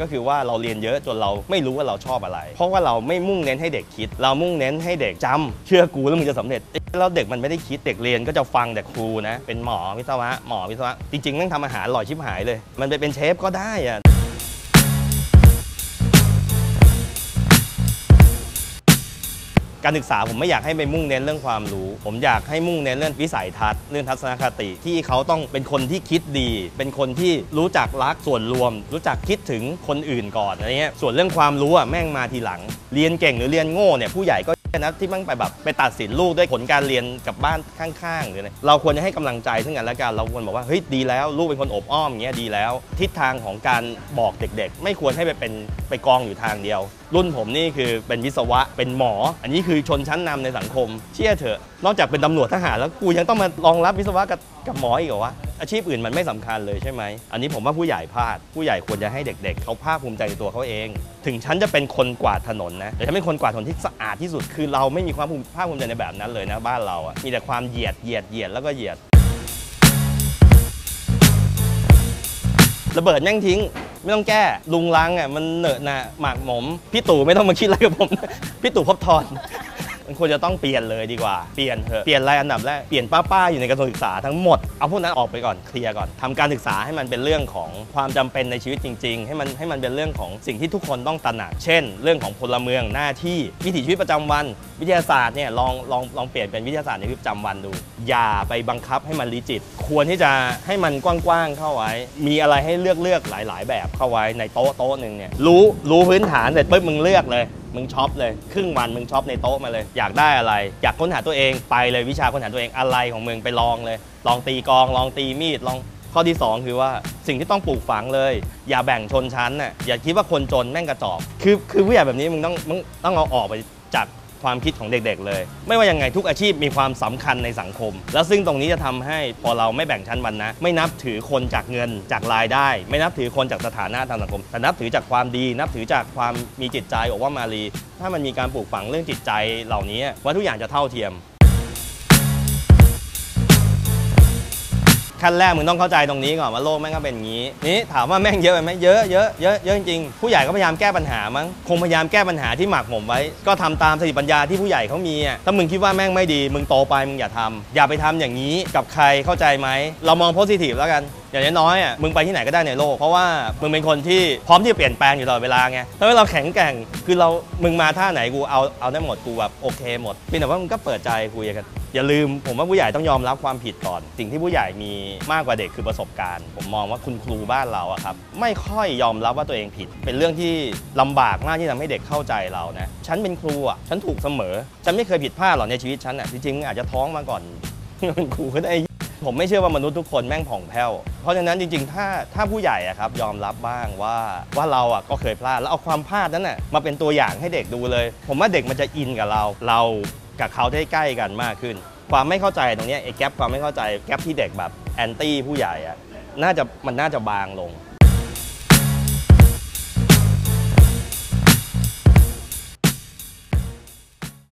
ก็คือว่าเราเรียนเยอะจนเราไม่รู้ว่าเราชอบอะไร เพราะว่าเราไม่มุ่งเน้นให้เด็กคิด เรามุ่งเน้นให้เด็กจำเชื่อกูแล้วมึงจะสำเร็จเอ๊ะแล้วเด็กมันไม่ได้คิดเด็กเรียนก็จะฟังแต่ครูนะ เป็นหมอวิศวะหมอวิศวะจริงๆนั่งทำอาหารอร่อยชิบหายเลย มันไปเป็นเชฟก็ได้อะ การศึกษาผมไม่อยากให้ไปมุ่งเน้นเรื่องความรู้ ผมอยากให้มุ่งเน้นเรื่องวิสัยทัศน์เรื่องทัศนคติที่เขาต้องเป็นคนที่คิดดี เป็นคนที่รู้จักรักส่วนรวม รู้จักคิดถึงคนอื่นก่อนอะไรเงี้ยส่วนเรื่องความรู้อะแม่งมาทีหลัง เรียนเก่งหรือเรียนโง่เนี่ยผู้ใหญ่ก็ นะที่แม่งไปแบบไปตัดสินลูกด้วยผลการเรียนกับบ้านข้างๆหรืออะไรเราควรจะให้กำลังใจซึ่งกันและกันเราควรบอกว่าเฮ้ยดีแล้วลูกเป็นคนอบอ้อมอย่างเงี้ยดีแล้ว ทิศทางของการบอกเด็กๆ ไม่ควรให้ไปเป็นไปกองอยู่ทางเดียว รุ่นผมนี่คือเป็นวิศวะเป็นหมอ อันนี้คือชนชั้นนำในสังคม เชื่อเถอะ นอกจากเป็นตำรวจทหารแล้วกูยังต้องมารองรับวิศวะกับกับหมออีกเหรอวะ อาชีพอื่นมันไม่สำคัญเลยใช่ไหม อันนี้ผมว่าผู้ใหญ่พลาด ผู้ใหญ่ควรจะให้เด็กๆ เขาภาคภูมิใจในตัวเขาเอง ถึงฉันจะเป็นคนกวาดถนนนะ แต่ฉันเป็นคนกวาดถนนที่สะอาดที่สุด คือเราไม่มีความภูมิภาคภูมิใจในแบบนั้นเลยนะบ้านเราอะมีแต่ความเหยียด เหยียด เหยียด แล้วก็เหยียด ระเบิดแม่งทิ้งไม่ต้องแก้ลุงลังอะมันเหนอะหนะหมากหมม พี่ตู่ไม่ต้องมาคิดอะไรกับผม พี่ตู่พบทอน มันควรจะต้องเปลี่ยนเลยดีกว่า เปลี่ยนเถอะ เปลี่ยนรายอันดับแรก เปลี่ยนป้าๆอยู่ในกระทรวงศึกษาทั้งหมด เอาพวกนั้นออกไปก่อน เคลียร์ก่อนทำการศึกษาให้มันเป็นเรื่องของความจำเป็นในชีวิตจริง ๆ ให้มันให้มันเป็นเรื่องของสิ่งที่ทุกคนต้องตระหนัก เช่น เรื่องของพลเมืองหน้าที่วิถีชีวิตประจำวัน วิทยาศาสตร์เนี่ยลองลองลองเปลี่ยนเป็นวิทยาศาสตร์ในชีวิตประจำวันดู อย่าไปบังคับให้มันลิจิต ควรที่จะให้มันกว้างๆเข้าไว้ มีอะไรให้เลือกเลือกหลาย ๆ แบบเข้าไว้ในโต๊ะโต๊ะหนึ่งเนี่ยรู้รู้พื้นฐานเสร็จปุ๊บมึงเลือกเลยมึงช็อปเลยครึ่งวันมึงช็อปในโต๊ะมาเลย อยากได้อะไร อยากค้นหาตัวเองไปเลยวิชาค้นหาตัวเองอะไรของมึงไปลองเลย ลองตีกอง ลองตีมีดลองข้อที่ 2 คือว่าสิ่งที่ต้องปลูกฝังเลย อย่าแบ่งชนชั้นน่ะอย่าคิดว่าคนจนแม่งกระจอกคือคือผู้ใหญ่แบบนี้มึงต้องมึงต้องเอาออกไปจาก ความคิดของเด็กๆเลย ไม่ว่ายังไงทุกอาชีพมีความสำคัญในสังคม แล้วซึ่งตรงนี้จะทำให้พอเราไม่แบ่งชั้นวรรณนะไม่นับถือคนจากเงินจากรายได้ ไม่นับถือคนจากสถานะทางสังคม แต่นับถือจากความดี นับถือจากความมีจิตใจบอกว่ามารีถ้ามันมีการปลูกฝังเรื่องจิตใจเหล่านี้ว่าทุกอย่างจะเท่าเทียม ขั้นแรกมึงต้องเข้าใจตรงนี้ก่อนว่าโลกแม่งก็เป็นอย่างนี้ นี่ถามว่าแม่งเยอะไหมเยอะเยอะเยอะเยอะจริงๆผู้ใหญ่ก็พยายามแก้ปัญหามั้งคงพยายามแก้ปัญหาที่หมักหมมไว้ ก็ทำตามสติปัญญาที่ผู้ใหญ่เขามีอะถ้ามึงคิดว่าแม่งไม่ดีมึงโตไปมึงอย่าทำอย่าไปทำอย่างนี้กับใครเข้าใจไหมเรามองโพสิทีฟแล้วกันอย่างน้อยๆอะมึงไปที่ไหนก็ได้ในโลก เพราะว่ามึงเป็นคนที่พร้อมที่จะเปลี่ยนแปลงอยู่ตลอดเวลาไงถ้าเราแข็งแกร่งคือเรามึงมาท่าไหนกูเอาเอาได้หมดกูแบบโอเคหมดเพียงแต่ว่ามึงก็เปิดใจคุยกัน อย่าลืมผมว่าผู้ใหญ่ต้องยอมรับความผิดก่อน สิ่งที่ผู้ใหญ่มีมากกว่าเด็กคือประสบการณ์ ผมมองว่าคุณครูบ้านเราอะครับไม่ค่อยยอมรับว่าตัวเองผิด เป็นเรื่องที่ลำบากมากที่ทำให้เด็กเข้าใจเรานะฉันเป็นครูอะฉันถูกเสมอ ฉันไม่เคยผิดพลาดหรอกในชีวิตฉันอะจริงๆอาจจะท้องมาก่อนเป็นครูก็ได้ผมไม่เชื่อว่ามนุษย์ทุกคนแม่งผ่องแผ้ว เพราะฉะนั้นจริงๆ ถ้าถ้าผู้ใหญ่อะครับยอมรับบ้างว่าว่าเราอะก็เคยพลาดแล้วเอาความพลาดนั้นน่ะมาเป็นตัวอย่างให้เด็กดูเลย ผมว่าเด็กมันจะอินกับเรา เรา กับเขาได้ใกล้กันมากขึ้น ความไม่เข้าใจตรงนี้ไอ้แกลบความไม่เข้าใจแกลบที่เด็กแบบแอนตี้ผู้ใหญ่อะน่าจะมันน่าจะบางลง